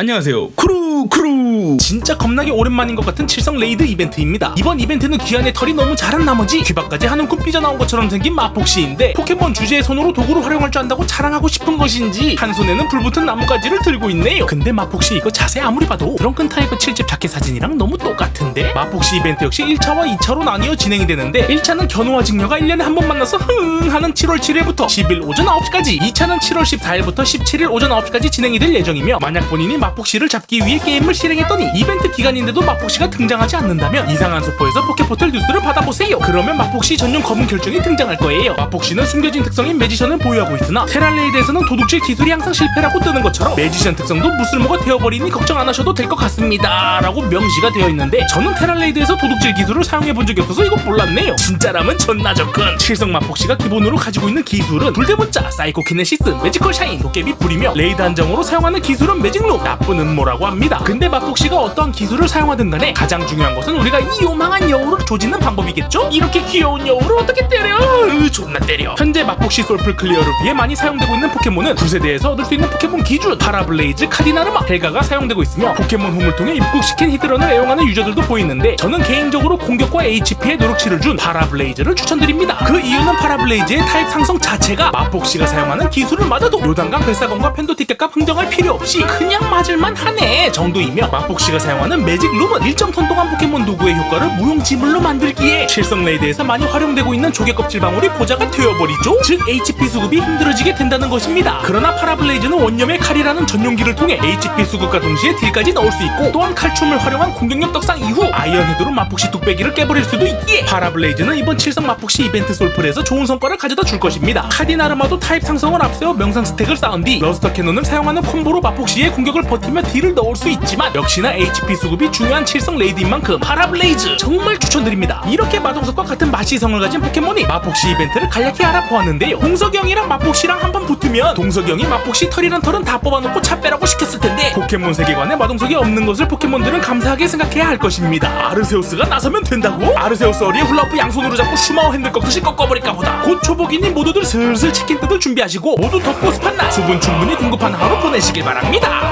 안녕하세요. 크루 크루. 진짜 겁나게 오랜만인 것 같은 칠성 레이드 이벤트입니다. 이번 이벤트는 귀환의 털이 너무 자란 나머지 귀박까지 하는군 삐져나온 것처럼 생긴 마폭시인데 포켓몬 주제의 손으로 도구를 활용할 줄 안다고 자랑하고 싶은 것인지 한 손에는 불붙은 나뭇가지를 들고 있네요. 근데 마폭시 이거 자세히 아무리 봐도 드렁큰 타입의 7집 자켓 사진이랑 너무 똑같은데? 마폭시 이벤트 역시 1차와 2차로 나뉘어 진행이 되는데 1차는 견우와 직녀가 1년에 한 번 만나서 흥 하는 7월 7일부터 10일 오전 9시까지 2차는 7월 14일부터 17일 오전 9시까지 진행이 될 예정이며 만약 본인이 마폭시를 잡기 위해 게임을 실행했더니 이벤트 기간인데도 마폭시가 등장하지 않는다면 이상한 소포에서 포켓포털 뉴스를 받아보세요. 그러면 마폭시 전용 검은 결정이 등장할 거예요. 마폭시는 숨겨진 특성인 매지션을 보유하고 있으나 테랄레이드에서는 도둑질 기술이 항상 실패라고 뜨는 것처럼 매지션 특성도 무쓸모가 되어버리니 걱정 안 하셔도 될 것 같습니다 라고 명시가 되어 있는데 저는 테랄레이드에서 도둑질 기술을 사용해 본 적이 없어서 이거 몰랐네요. 진짜라면 존나 접근 칠성 마폭시가 기본으로 가지고 있는 기술은 불대문자 사이코키네시스 매지컬 샤인 도깨비 불이며 레이드 한정으로 사용하는 기술은 매직룸 나쁜 음모라고 합니다 근데 마폭시가 어떠한 기술을 사용하든 간에 가장 중요한 것은 우리가 이 요망한 여우를 조지는 방법이겠죠? 이렇게 귀여운 여우를 어떻게 때려? 으, 존나 때려. 현재 마폭시 솔플 클리어를 위해 많이 사용되고 있는 포켓몬은 9세대에서 얻을 수 있는 포켓몬 기준 파라블레이즈, 카디나르마, 헬가가 사용되고 있으며 포켓몬 홈을 통해 입국시킨 히드런을 애용하는 유저들도 보이는데 저는 개인적으로 공격과 HP에 노력치를 준 파라블레이즈를 추천드립니다. 그 이유는 파라블레이즈의 타입 상성 자체가 마폭시가 사용하는 기술을 맞아도 요단강 뱃사건과 펜도티켓값 흥정할 필요 없이 그냥 맞을만 하네. 정 도이며 마폭시가 사용하는 매직 룸은 1.톤 동안 포켓몬 도구의 효과를 무용지물로 만들기에 실성 레이드에서 많이 활용되고 있는 조개 껍질 방울이 보자가 되어버리죠. 즉 HP 수급이 힘들어지게 된다는 것입니다. 그러나 파라블레이즈는 원념의 칼이라는 전용기를 통해 HP 수급과 동시에 딜까지 넣을 수 있고 또한 칼춤을 활용한 공격력 떡상 이후 아이언 헤드로 마폭시 뚝배기를 깨버릴 수도 있기에 파라블레이즈는 이번 칠성 마폭시 이벤트 솔플에서 좋은 성과를 가져다 줄 것입니다. 카디나르마도 타입 상성을 앞세워 명상 스택을 쌓은 뒤 러스터 캐논을 사용하는 콤보로 마폭시의 공격을 버티며 딜을 넣을 수 있 지만 역시나 HP 수급이 중요한 칠성 레이드인 만큼 파라블레이즈 정말 추천드립니다. 이렇게 마동석과 같은 마시성을 가진 포켓몬이 마폭시 이벤트를 간략히 알아보았는데요. 동석영이랑 마폭시랑 한번 붙으면 동석영이 마폭시 털이란 털은 다 뽑아놓고 차 빼라고 시켰을 텐데 포켓몬 세계관에 마동석이 없는 것을 포켓몬들은 감사하게 생각해야 할 것입니다. 아르세우스가 나서면 된다고? 아르세우스 어리에 훌라후프 양손으로 잡고 슈마오 핸들 꺾듯이 꺾어버릴까 보다. 곧 초복이니 모두들 슬슬 치킨 뜯을 준비하시고 모두 덥고 습한 날 수분 충분히 공급한 하루 보내시길 바랍니다